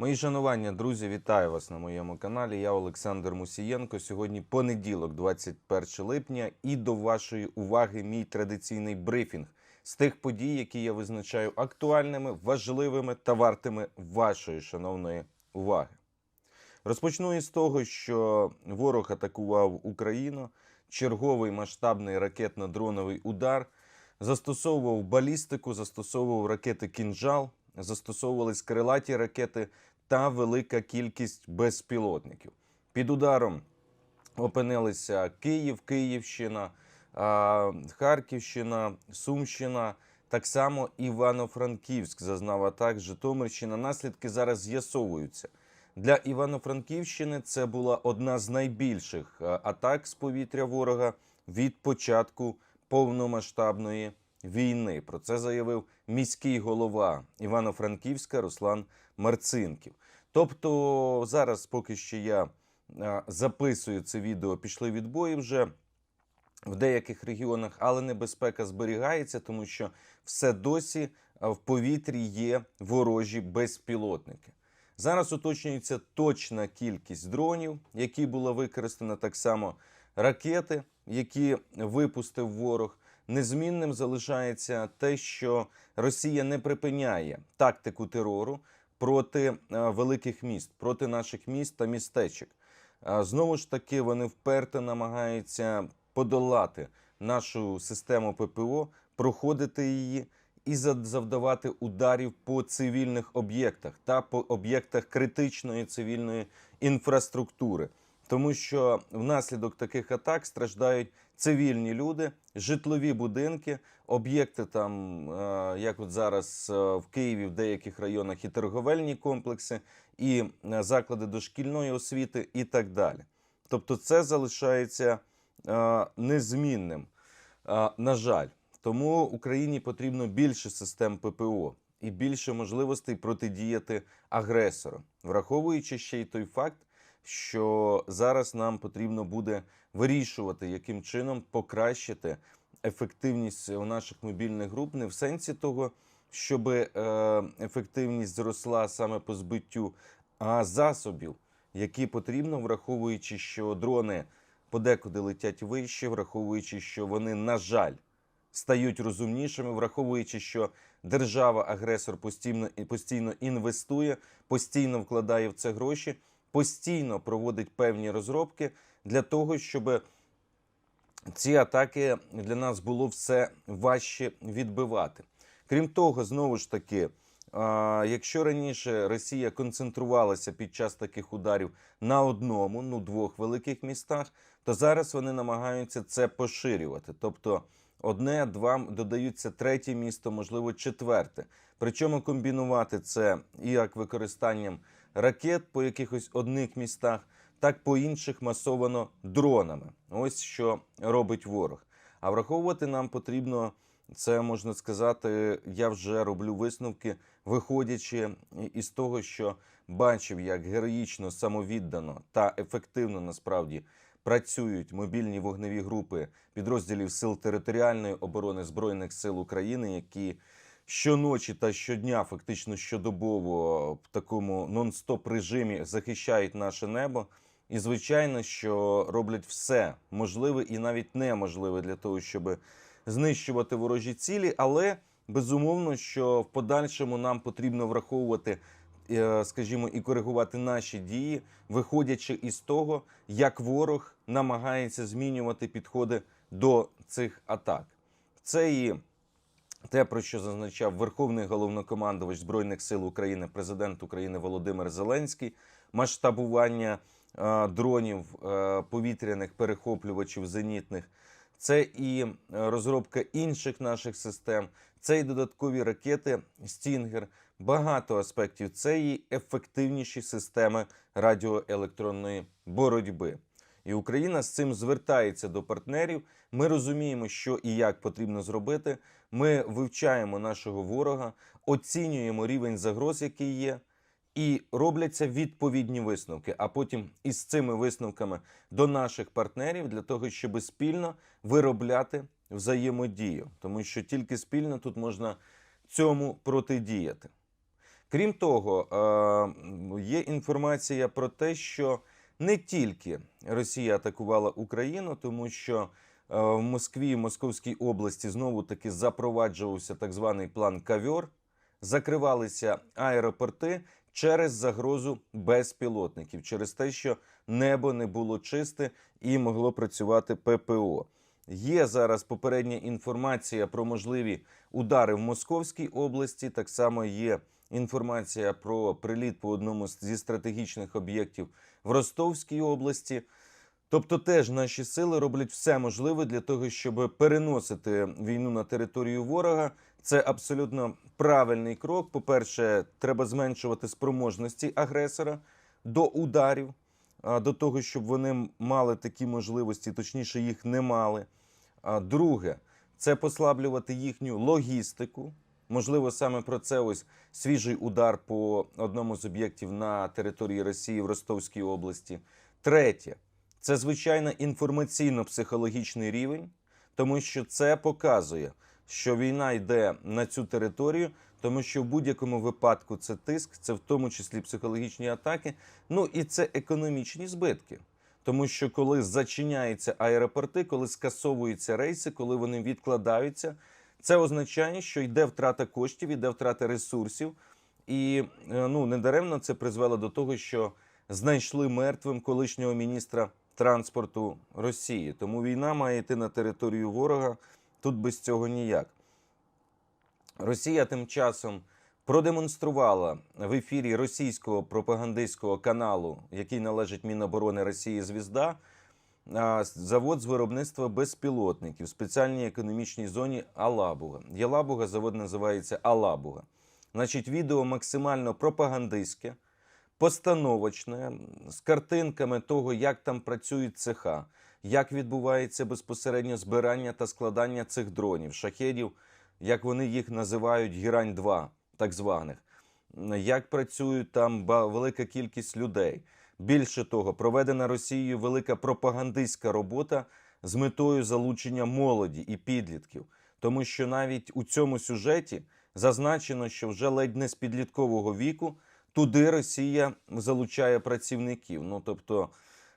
Мої шанування, друзі, вітаю вас на моєму каналі. Я Олександр Мусієнко. Сьогодні понеділок, 21 липня, і до вашої уваги мій традиційний брифінг з тих подій, які я визначаю актуальними, важливими та вартими вашої шановної уваги. Розпочну із того, що ворог атакував Україну, черговий масштабний ракетно-дроновий удар, застосовував балістику, застосовував ракети кінжал, застосовувались крилаті ракети та велика кількість безпілотників. Під ударом опинилися Київ, Київщина, Харківщина, Сумщина. Так само Івано-Франківськ зазнав атак, Житомирщина. Наслідки зараз з'ясовуються. Для Івано-Франківщини це була одна з найбільших атак з повітря ворога від початку повномасштабної війни. Про це заявив міський голова Івано-Франківська Руслан Марцинків. Тобто, зараз, поки що я е, записую це відео, пішли відбої вже в деяких регіонах, але небезпека зберігається, тому що все досі е, в повітрі є ворожі безпілотники. Зараз уточнюється точна кількість дронів, які була використана так само ракети, які випустив ворог. Незмінним залишається те, що Росія не припиняє тактику терору проти е, великих міст, проти наших міст та містечок. Е, Знову ж таки, вони вперто намагаються подолати нашу систему ППО, проходити її і завдавати ударів по цивільних об'єктах та по об'єктах критичної цивільної інфраструктури. Тому що внаслідок таких атак страждають цивільні люди, житлові будинки, об'єкти там, е, як от зараз е, в Києві, в деяких районах і торговельні комплекси, і е, заклади дошкільної освіти, і так далі. Тобто, це залишається незмінним. На жаль, тому Україні потрібно більше систем ППО і більше можливостей протидіяти агресору, враховуючи ще й той факт, що зараз нам потрібно буде вирішувати, яким чином покращити ефективність у наших мобільних груп, не в сенсі того, щоб е, ефективність зросла саме по збиттю, а засобів, які потрібно, враховуючи, що дрони подекуди летять вище, враховуючи, що вони, на жаль, стають розумнішими, враховуючи, що держава-агресор постійно, постійно інвестує, постійно вкладає в це гроші, постійно проводить певні розробки для того, щоб ці атаки для нас було все важче відбивати. Крім того, знову ж таки, якщо раніше Росія концентрувалася під час таких ударів на одному, ну двох великих містах, то зараз вони намагаються це поширювати. Тобто одне, два додаються третє місто, можливо, четверте. Причому комбінувати це і як використанням ракет по якихось одних містах, так по інших масовано дронами. Ось що робить ворог. А враховувати нам потрібно це можна сказати. Я вже роблю висновки, виходячи із того, що бачив, як героїчно, самовіддано та ефективно насправді працюють мобільні вогневі групи підрозділів сил територіальної оборони збройних сил України, які щоночі та щодня, фактично щодобово, в такому нон-стоп режимі захищають наше небо. І звичайно, що роблять все можливе і навіть неможливе для того, щоб знищувати ворожі цілі, але безумовно, що в подальшому нам потрібно враховувати, е, скажімо, і коригувати наші дії, виходячи із того, як ворог намагається змінювати підходи до цих атак. Це і те, про що зазначав Верховний головнокомандувач Збройних сил України, президент України Володимир Зеленський, масштабування е, дронів е, повітряних перехоплювачів зенітних. Це і е, розробка інших наших систем, це і додаткові ракети Стінгер, багато аспектів. Це і ефективніші системи радіоелектронної боротьби. І Україна з цим звертається до партнерів. Ми розуміємо, що і як потрібно зробити. Ми вивчаємо нашого ворога, оцінюємо рівень загроз, який є, і робляться відповідні висновки. А потім із цими висновками до наших партнерів для того, щоб спільно виробляти взаємодію, тому що тільки спільно тут можна цьому протидіяти. Крім того, е, є інформація про те, що не тільки Росія атакувала Україну, тому що е, в Москві, в Московській області знову таки запроваджувався так званий план Кавьор, закривалися аеропорти через загрозу безпілотників, через те, що небо не було чисте і могло працювати ППО. Є зараз попередня інформація про можливі удари в Московській області. Так само є інформація про приліт по одному зі стратегічних об'єктів в Ростовській області. Тобто, теж наші сили роблять все можливе для того, щоб переносити війну на територію ворога. Це абсолютно правильний крок. По-перше, треба зменшувати спроможності агресора до ударів, до того, щоб вони мали такі можливості, точніше, їх не мали. Друге, це послаблювати їхню логістику. Можливо, саме про це ось свіжий удар по одному з об'єктів на території Росії в Ростовській області. Третє, це звичайно інформаційно-психологічний рівень, тому що це показує, що війна йде на цю територію, тому що в будь-якому випадку це тиск, це в тому числі психологічні атаки, ну і це економічні збитки. Тому що коли зачиняються аеропорти, коли скасовуються рейси, коли вони відкладаються, це означає, що йде втрата коштів, йде втрата ресурсів. І е, ну недаремно це призвело до того, що знайшли мертвим колишнього міністра транспорту Росії. Тому війна має йти на територію ворога. Тут без цього ніяк. Росія тим часом продемонструвала в ефірі російського пропагандистського каналу, який належить Міноборони Росії Звізда, завод з виробництва безпілотників в спеціальній економічній зоні Алабуга. Ялабуга завод називається Алабуга. Значить, відео максимально пропагандистське, постановочне, з картинками того, як там працюють цеха, як відбувається безпосередньо збирання та складання цих дронів, шахедів, як вони їх називають Гірань 2 так званих, як працюють там велика кількість людей. Більше того, проведена Росією велика пропагандистська робота з метою залучення молоді і підлітків, тому що навіть у цьому сюжеті зазначено, що вже ледь не з підліткового віку туди Росія залучає працівників. Ну тобто,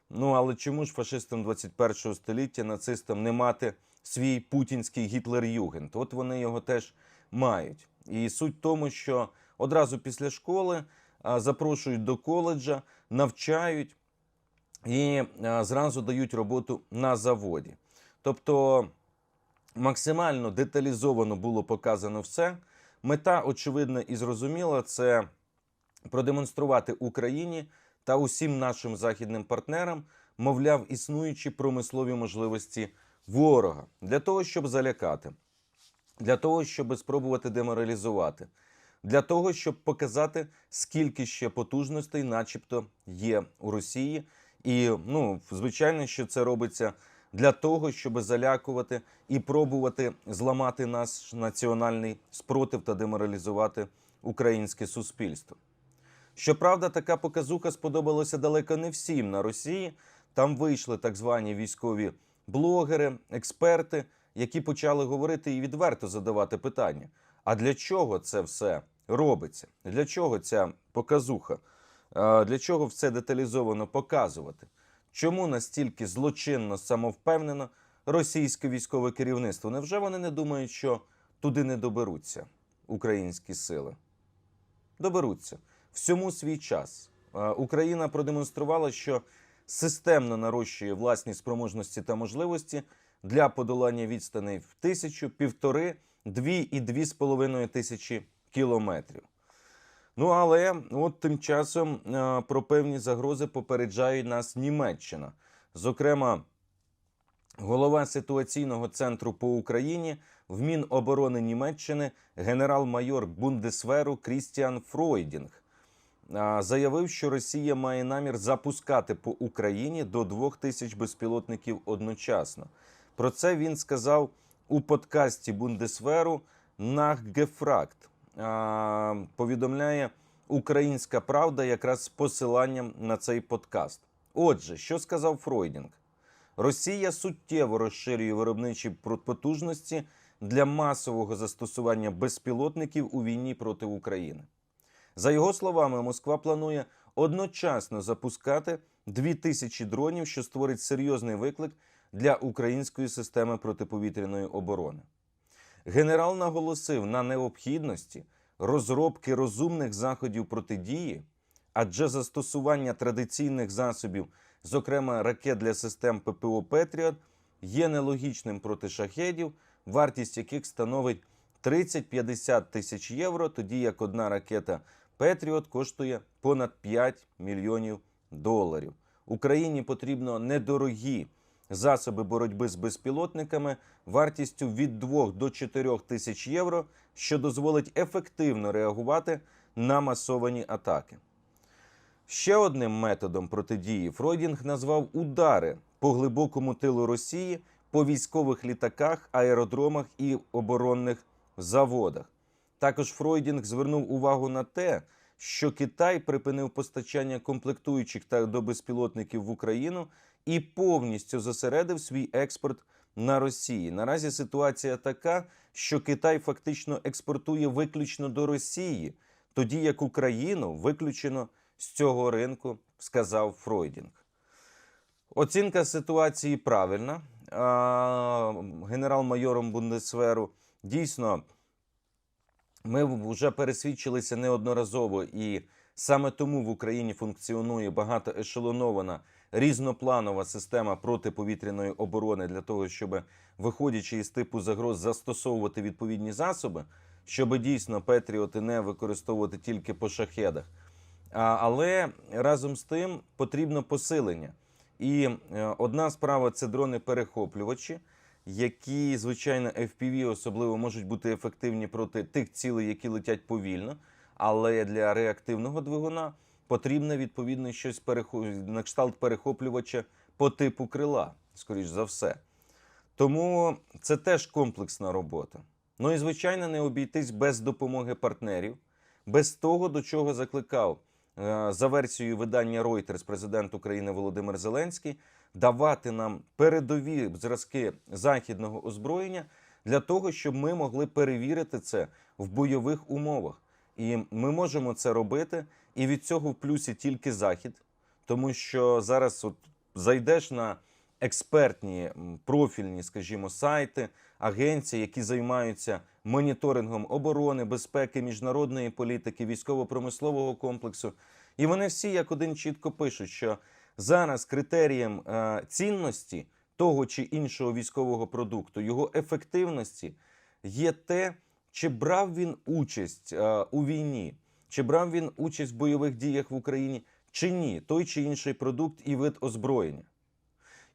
ну але чому ж фашистам 21 століття, нацистам не мати свій путінський гітлер-югент? От вони його теж мають. І суть в тому, що одразу після школи запрошують до коледжа, навчають і зразу дають роботу на заводі. Тобто максимально деталізовано було показано все. Мета, очевидна і зрозуміла, це продемонструвати Україні та усім нашим західним партнерам, мовляв, існуючі промислові можливості ворога для того, щоб залякати, для того, щоб спробувати деморалізувати, для того, щоб показати, скільки ще потужностей, начебто, є у Росії. І ну, звичайно, що це робиться для того, щоб залякувати і пробувати зламати наш національний спротив та деморалізувати українське суспільство. Щоправда, така показуха сподобалася далеко не всім на Росії. Там вийшли так звані військові блогери, експерти, які почали говорити і відверто задавати питання: а для чого це все робиться? Для чого ця показуха? Для чого все деталізовано показувати? Чому настільки злочинно самовпевнено російське військове керівництво? Невже вони не думають, що туди не доберуться українські сили? Доберуться всьому свій час. Україна продемонструвала, що системно нарощує власні спроможності та можливості для подолання відстаней в тисячу, півтори, дві і дві з половиною тисячі кілометрів. Ну але от тим часом е, про певні загрози попереджає нас Німеччина. Зокрема, голова ситуаційного центру по Україні в Міноборони Німеччини генерал-майор Бундесверу Крістіан Фройдінг заявив, що Росія має намір запускати по Україні до двох тисяч безпілотників одночасно. Про це він сказав у подкасті Бундесверу Нахгефракт. Повідомляє Українська Правда якраз з посиланням на цей подкаст. Отже, що сказав Фройдінг? Росія суттєво розширює виробничі потужності для масового застосування безпілотників у війні проти України. За його словами, Москва планує одночасно запускати 2000 дронів, що створить серйозний виклик для української системи протиповітряної оборони. Генерал наголосив на необхідності розробки розумних заходів протидії, адже застосування традиційних засобів, зокрема ракет для систем ППО Петріот, є нелогічним проти шахедів, вартість яких становить 30-50 тисяч євро, тоді як одна ракета Петріот коштує понад 5 мільйонів доларів. Україні потрібно недорогі засоби боротьби з безпілотниками вартістю від 2 до 4 тисяч євро, що дозволить ефективно реагувати на масовані атаки. Ще одним методом протидії Фройдінг назвав удари по глибокому тилу Росії по військових літаках, аеродромах і оборонних заводах. Також Фройдінг звернув увагу на те, що Китай припинив постачання комплектуючих та до безпілотників в Україну і повністю зосередив свій експорт на Росії. Наразі ситуація така, що Китай фактично експортує виключно до Росії, тоді як Україну виключено з цього ринку, сказав Фройдінг. Оцінка ситуації правильна. Генерал-майором Бундесверу дійсно ми вже пересвідчилися неодноразово, і саме тому в Україні функціонує багатоешелонована різнопланова система протиповітряної оборони для того, щоб, виходячи із типу загроз, застосовувати відповідні засоби, щоб дійсно Петріоти не використовувати тільки по шахедах. Але разом з тим потрібно посилення. І е, одна справа це дрони-перехоплювачі, які, звичайно, FPV особливо можуть бути ефективні проти тих цілей, які летять повільно. Але для реактивного двигуна потрібно відповідно щось перехо- на кшталт перехоплювача по типу крила, скоріш за все. Тому це теж комплексна робота. Ну і звичайно, не обійтись без допомоги партнерів, без того, до чого закликав е, за версією видання Reuters президент України Володимир Зеленський, давати нам передові зразки західного озброєння для того, щоб ми могли перевірити це в бойових умовах. І ми можемо це робити, і від цього в плюсі тільки захід, тому що зараз от зайдеш на експертні профільні, скажімо, сайти, агенції, які займаються моніторингом оборони, безпеки, міжнародної політики, військово-промислового комплексу. І вони всі як один чітко пишуть, що зараз критерієм е, цінності того чи іншого військового продукту, його ефективності є те, чи брав він участь е, у війні, чи брав він участь в бойових діях в Україні, чи ні, той чи інший продукт і вид озброєння.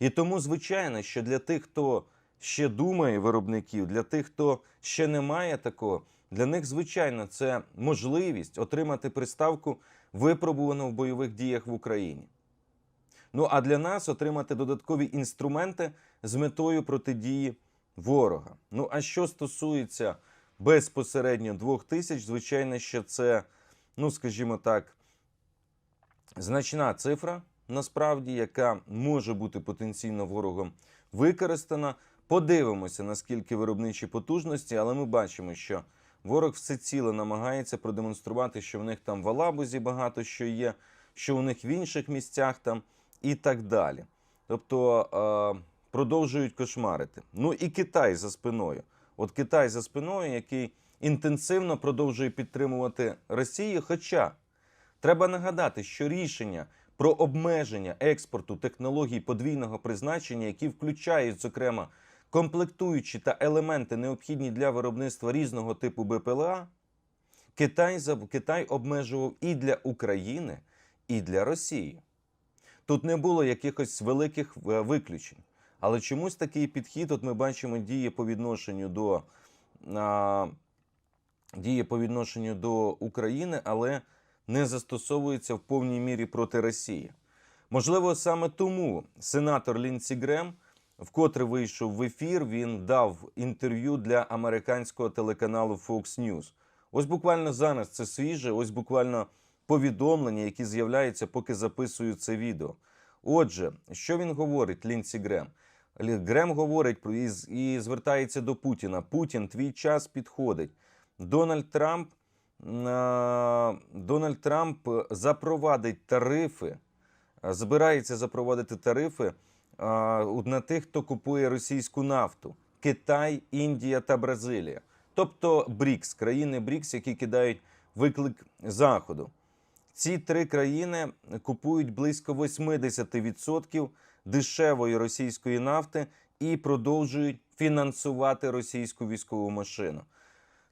І тому, звичайно, що для тих, хто ще думає виробників, для тих, хто ще не має такого, для них, звичайно, це можливість отримати приставку, випробувану в бойових діях в Україні. Ну а для нас отримати додаткові інструменти з метою протидії ворога. Ну а що стосується безпосередньо двох тисяч, звичайно, що це, ну скажімо так, значна цифра, насправді, яка може бути потенційно ворогом використана. Подивимося, наскільки виробничі потужності, але ми бачимо, що ворог всеціло намагається продемонструвати, що в них там в Алабузі багато що є, що у них в інших місцях там і так далі. Тобто е, продовжують кошмарити. Ну і Китай за спиною. От Китай за спиною, який інтенсивно продовжує підтримувати Росію. Хоча треба нагадати, що рішення про обмеження експорту технологій подвійного призначення, які включають, зокрема, комплектуючі та елементи, необхідні для виробництва різного типу БПЛА, Китай, Китай обмежував і для України, і для Росії. Тут не було якихось великих е, виключень. Але чомусь такий підхід, от ми бачимо, діє по відношенню до, а, діє по відношенню до України, але не застосовується в повній мірі проти Росії. Можливо, саме тому сенатор Лінсі Грем, вкотре вийшов в ефір, він дав інтерв'ю для американського телеканалу Fox News. Ось буквально зараз це свіже, ось буквально повідомлення, які з'являються, поки записую це відео. Отже, що він говорить, Лінсі Грем? Грем говорить про і, і звертається до Путіна. Путін, твій час підходить. Дональд Трамп Дональд Трамп запровадить тарифи, збирається запровадити тарифи на тих, хто купує російську нафту: Китай, Індія та Бразилія. Тобто БРІКС, країни БРІКС, які кидають виклик Заходу. Ці три країни купують близько 80% дешевої російської нафти і продовжують фінансувати російську військову машину.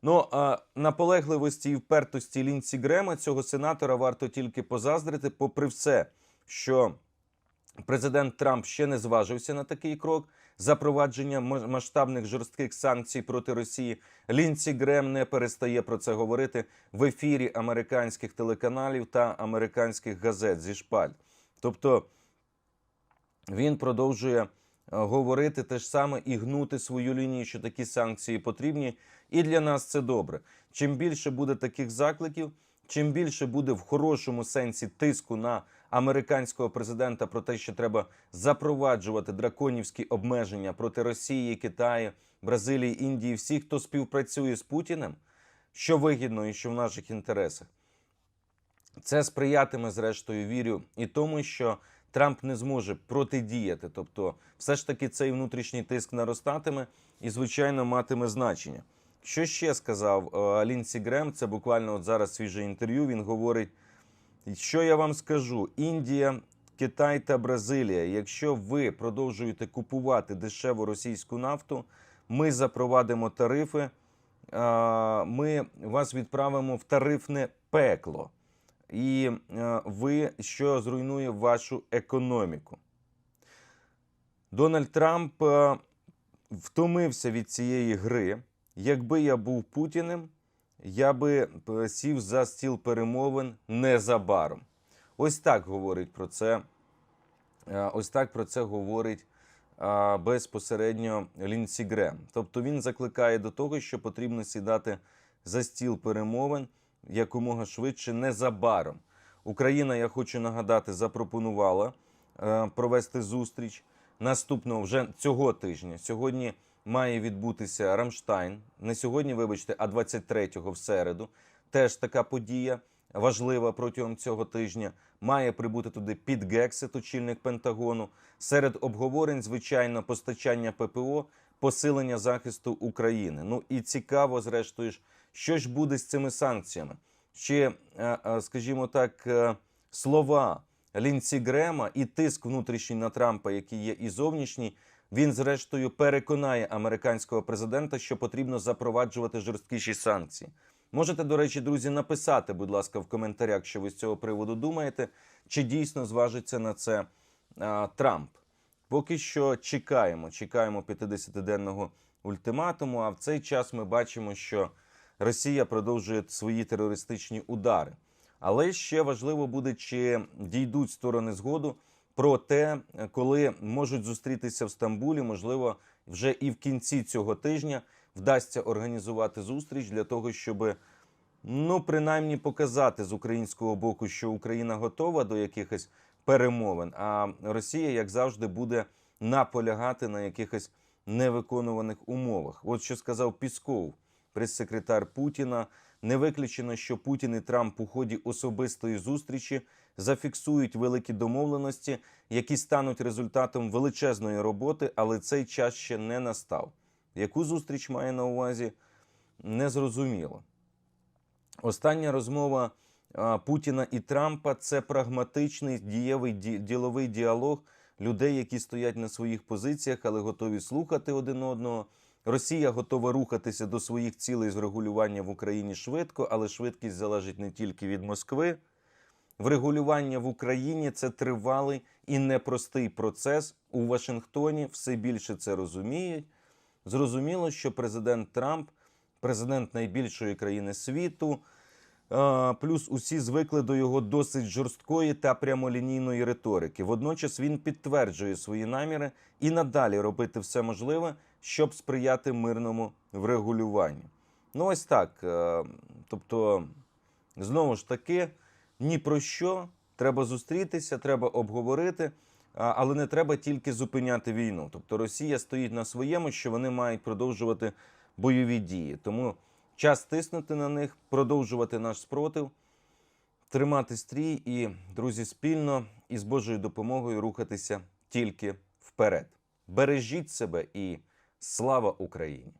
Ну а наполегливості і впертості Лінсі Грема цього сенатора варто тільки позаздрити, попри все, що президент Трамп ще не зважився на такий крок. Запровадження масштабних жорстких санкцій проти Росії. Лінсі Грем не перестає про це говорити в ефірі американських телеканалів та американських газет зі шпаль. Тобто він продовжує е, говорити те ж саме і гнути свою лінію, що такі санкції потрібні. І для нас це добре. Чим більше буде таких закликів, чим більше буде в хорошому сенсі тиску на американського президента про те, що треба запроваджувати драконівські обмеження проти Росії, Китаю, Бразилії, Індії, всіх, хто співпрацює з Путіним, що вигідно і що в наших інтересах. Це сприятиме, зрештою, вірю, і тому, що Трамп не зможе протидіяти. Тобто, все ж таки цей внутрішній тиск наростатиме і, звичайно, матиме значення. Що ще сказав е, Лінсі Грем? Це буквально от зараз свіже інтерв'ю. Він говорить, що я вам скажу: Індія, Китай та Бразилія. Якщо ви продовжуєте купувати дешеву російську нафту, ми запровадимо тарифи, ми вас відправимо в тарифне пекло. І е, ви, що зруйнує вашу економіку. Дональд Трамп е, втомився від цієї гри. Якби я був Путіним, я би е, сів за стіл перемовин незабаром. Ось так говорить про це. Ось так про це говорить безпосередньо Лінсі Грем. Тобто він закликає до того, що потрібно сідати за стіл перемовин якомога швидше незабаром. Україна, я хочу нагадати, запропонувала е, провести зустріч наступного вже цього тижня. Сьогодні має відбутися Рамштайн. Не сьогодні, вибачте, а 23-го в середу. Теж така подія важлива протягом цього тижня. Має прибути туди Піт Гексет, очільник Пентагону. Серед обговорень, звичайно, постачання ППО, посилення захисту України. Ну і цікаво, зрештою ж, що ж буде з цими санкціями. Ще, е, е, скажімо так, е, слова Лінсі Грема і тиск внутрішній на Трампа, який є і зовнішній, він зрештою переконає американського президента, що потрібно запроваджувати жорсткіші санкції. Можете, до речі, друзі, написати, будь ласка, в коментарях, що ви з цього приводу думаєте, чи дійсно зважиться на це а, Трамп. Поки що чекаємо, чекаємо 50-денного ультиматуму. А в цей час ми бачимо, що Росія продовжує свої терористичні удари. Але ще важливо буде, чи дійдуть сторони згоду про те, коли можуть зустрітися в Стамбулі. Можливо, вже і в кінці цього тижня вдасться організувати зустріч для того, щоб ну принаймні показати з українського боку, що Україна готова до якихось перемовин. А Росія, як завжди, буде наполягати на якихось невиконуваних умовах. От що сказав Пісков, прес-секретар Путіна. Не виключено, що Путін і Трамп у ході особистої зустрічі зафіксують великі домовленості, які стануть результатом величезної роботи, але цей час ще не настав. Яку зустріч має на увазі, незрозуміло. Остання розмова Путіна і Трампа це прагматичний дієвий діловий діалог людей, які стоять на своїх позиціях, але готові слухати один одного. Росія готова рухатися до своїх цілей з регулювання в Україні швидко, але швидкість залежить не тільки від Москви. Врегулювання в Україні це тривалий і непростий процес. У Вашингтоні все більше це розуміють. Зрозуміло, що президент Трамп, президент найбільшої країни світу, плюс усі звикли до його досить жорсткої та прямолінійної риторики. Водночас він підтверджує свої наміри і надалі робити все можливе, щоб сприяти мирному врегулюванню. Ну, ось так. е, Тобто, знову ж таки, ні про що. Треба зустрітися, треба обговорити, але не треба тільки зупиняти війну. Тобто Росія стоїть на своєму, що вони мають продовжувати бойові дії. Тому Час тиснути на них, продовжувати наш спротив, тримати стрій і, друзі, спільно і з Божою допомогою рухатися тільки вперед. Бережіть себе і слава Україні!